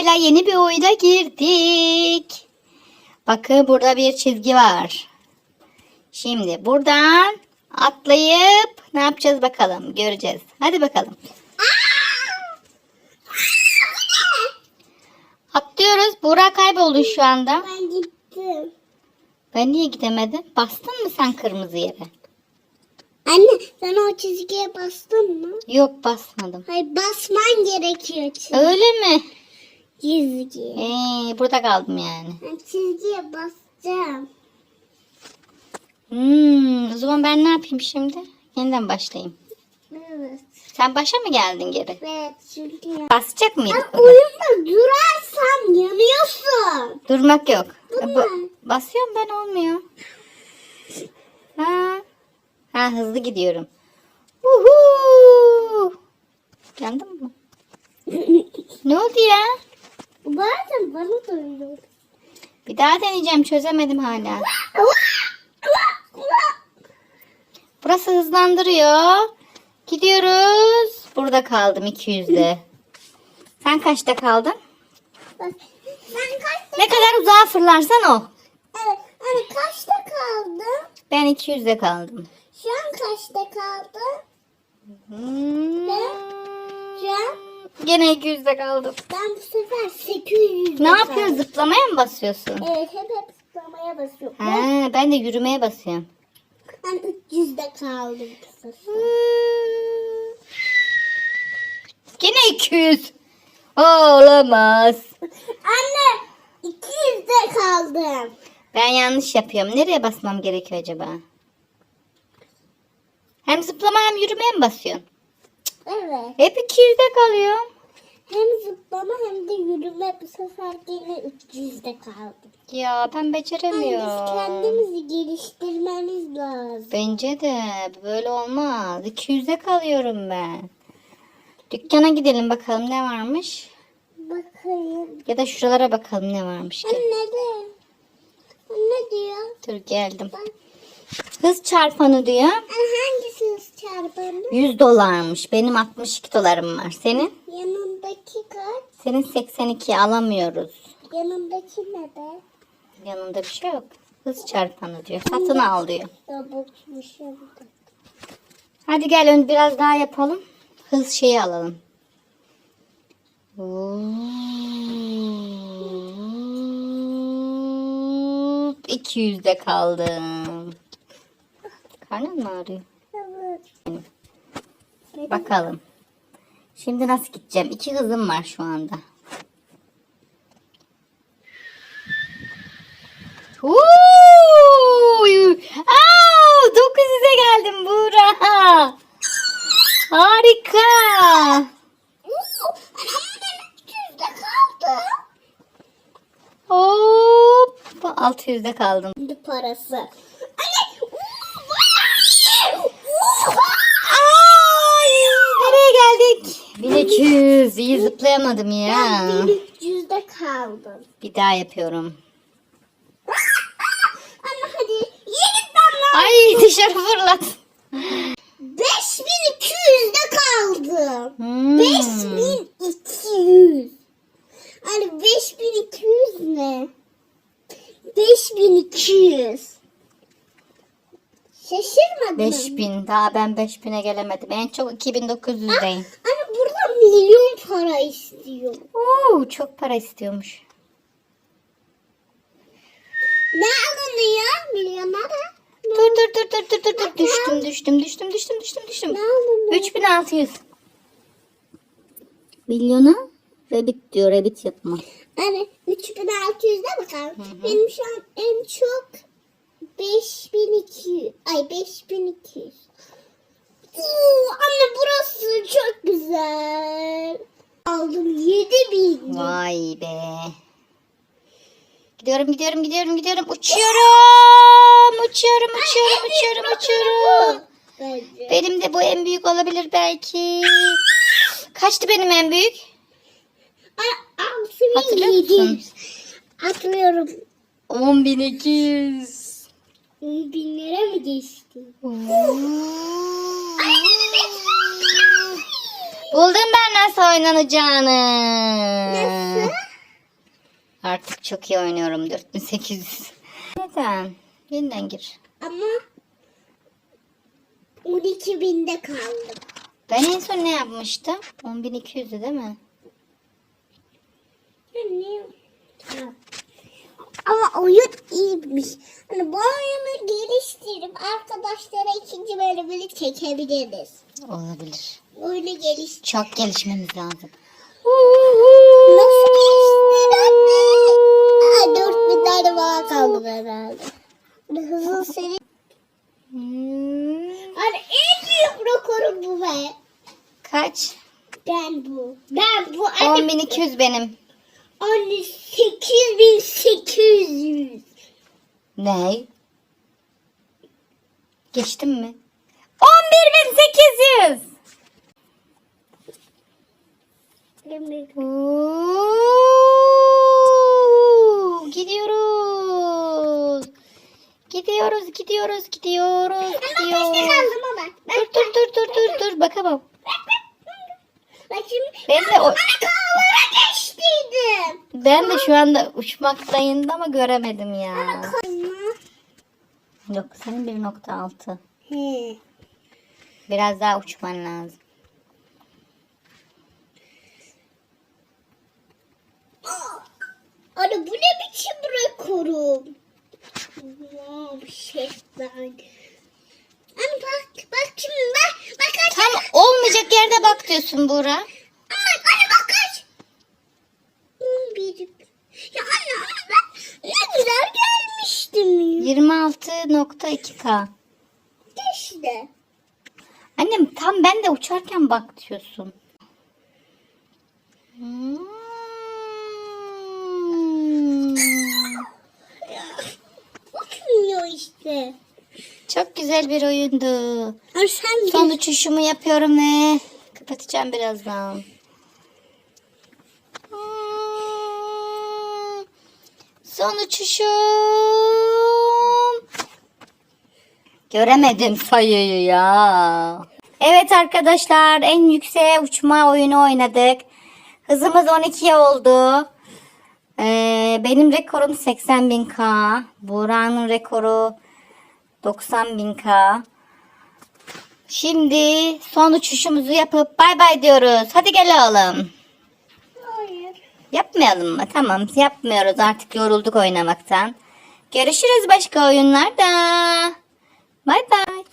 Burayla yeni bir oyuna girdik. Bakın burada bir çizgi var. Şimdi buradan atlayıp ne yapacağız bakalım. Göreceğiz. Hadi bakalım. Atlıyoruz. Burak kayboldu şu anda. Ben gittim. Ben niye gidemedim? Bastın mı sen kırmızı yere? Anne sen o çizgiye bastın mı? Yok basmadım. Hayır basman gerekiyor çizgi. Öyle mi? Çizgiye. Ee, burada kaldım yani. Ben çizgiye basacağım. Hmm, o zaman ben ne yapayım şimdi? Yeniden başlayayım. Evet. Sen başa mı geldin geri? Evet çünkü. Basacak mıydık? Ben oyunda durarsam yanıyorsun. Durmak yok. Durma. Ba- basıyorum ben olmuyor. Ha. Ha hızlı gidiyorum. Uhu. Yandın mı? Ne oldu ya? Bazen bana da öyle. Bir daha deneyeceğim çözemedim hala. Burası hızlandırıyor. Gidiyoruz. Burada kaldım 200'de. Sen kaçta kaldın? Bak, Sen kaçta? Ne kadar uzağa fırlarsan o. Evet. Hani kaçta kaldın? Ben 200'de kaldım. Şu an kaçta kaldın? Hmm. Şu an Gene 200'de kaldım. ben bu sefer 800 Ne yapıyorsun? Zıplamaya mı basıyorsun? Evet hep hep zıplamaya basıyorum. Ha, ben de yürümeye basıyorum. ben 300'de kaldım sefer. Gene 200. Olamaz. Anne 200'de kaldım. Ben yanlış yapıyorum. Nereye basmam gerekiyor acaba? Hem zıplama hem yürümeye mi basıyorsun? Evet. Hep 200'de kalıyorum. Hem zıplama hem de yürüme bu sefer yine 300'de kaldım. Ya ben Yani biz beceremiyorum. kendimizi geliştirmemiz lazım. Bence de böyle olmaz. 200'de kalıyorum ben. Dükkana gidelim bakalım ne varmış. Bakayım. Ya da şuralara bakalım ne varmış. Anne de. Anne diyor. Dur geldim. Ben, Hız çarpanı diyor. Hangisi çarpanı? 100 dolarmış. Benim 62 dolarım var. Senin? Yanındaki kaç? Senin 82 alamıyoruz. Yanındaki ne be? Yanında bir şey yok. Hız çarpanı diyor. Satın al diyor. Robotmuşum. Hadi gel ön biraz daha yapalım. Hız şeyi alalım. Hop, 200'de kaldım. Karnın mı ağrıyor? Bakalım. Şimdi nasıl gideceğim? İki hızım var şu anda. Aa, 900'e geldim Buğra. Harika. Oo, Anne 300'de kaldı. Hop. 600'de kaldım. Parası. Anne. oo, bayağı iyi. Oo. Ay, nereye geldik? 1200. İyi zıplayamadım ya. Ben 1300'de kaldım. Bir daha yapıyorum. Anne hadi yeniden lan. Ay dışarı fırlat. 5200'de kaldım. Hmm. 5200. Hani 5200 ne? 5200. Şaşırmadın mı? 5000. Daha ben 5000'e gelemedim. En çok 2900'deyim. Hani burada milyon para istiyor. Oo, çok para istiyormuş. Ne alınıyor milyonlara? Dur dur dur dur dur dur dur. Düştüm düştüm düştüm düştüm düştüm düştüm. Ne alınıyor? 3600. Milyona rabbit diyor rabbit yapma. Hani 3600'de bakalım. Benim şu an en çok 5200. Ay 5200. Oo, anne burası çok güzel. Aldım 7000. Vay be. Gidiyorum gidiyorum gidiyorum gidiyorum. Uçuyorum. Uçuyorum uçuyorum uçuyorum uçuyorum. Benim de bu en büyük olabilir belki. Kaçtı benim en büyük? Hatırlıyor musun? 6700. Hatırlıyorum. 10.200. 10 bin lira mı geçti? Buldum ben nasıl oynanacağını. Nasıl? Artık çok iyi oynuyorum. 4800. Neden? Yeniden gir. Ama 12 binde kaldım. Ben en son ne yapmıştım? 10200'dü değil mi? Ne? Ha. Ama oyun iyiymiş. Hani bu oyunu geliştirip arkadaşlara ikinci bölümünü çekebiliriz. Olabilir. Oyunu geliş. Çok gelişmemiz lazım. Nasıl geliştir anne? Aa, 4000 tane falan kaldı herhalde. Hızlı seri. Hmm, Hani en büyük rekorum bu be. Kaç? Ben bu. Ben bu. Anne, 10200 benim. anne 8800. Ne? Geçtim mi? 11800. Oo, gidiyoruz. Gidiyoruz, gidiyoruz, gidiyoruz, gidiyoruz. Dur, dur, dur, dur, dur, dur. Bakamam. Bak şimdi. Ben de o, Ana kahvara geçtiydim. ben de şu anda uçmaktayım ama göremedim ya. Yok, senin 1.6. He. Biraz daha uçman lazım. Ana bu ne biçim rekorum? Wow, şeytan. Anne bak, bak şimdi bak, bak. Tam olmayacak yerde bak diyorsun Buğra. Anne, anne bak kaç. On bir. Ya anne, anne ben ne güzel gelmiştim ya. 26.2K. İşte. Annem tam ben de uçarken bak diyorsun. Hmm. Bakmıyor işte. Çok güzel bir oyundu. Sen Son uçuşumu yapıyorum ve kapatacağım birazdan. Hmm. Son uçuşum. Göremedim sayıyı ya. Evet arkadaşlar en yüksek uçma oyunu oynadık. Hızımız 12 oldu. Ee, benim rekorum 80.000K. Buğra'nın rekoru 90.000K. Şimdi son uçuşumuzu yapıp bay bay diyoruz. Hadi gel oğlum. Hayır. Yapmayalım mı? Tamam yapmıyoruz artık yorulduk oynamaktan. Görüşürüz başka oyunlarda. Bye bye.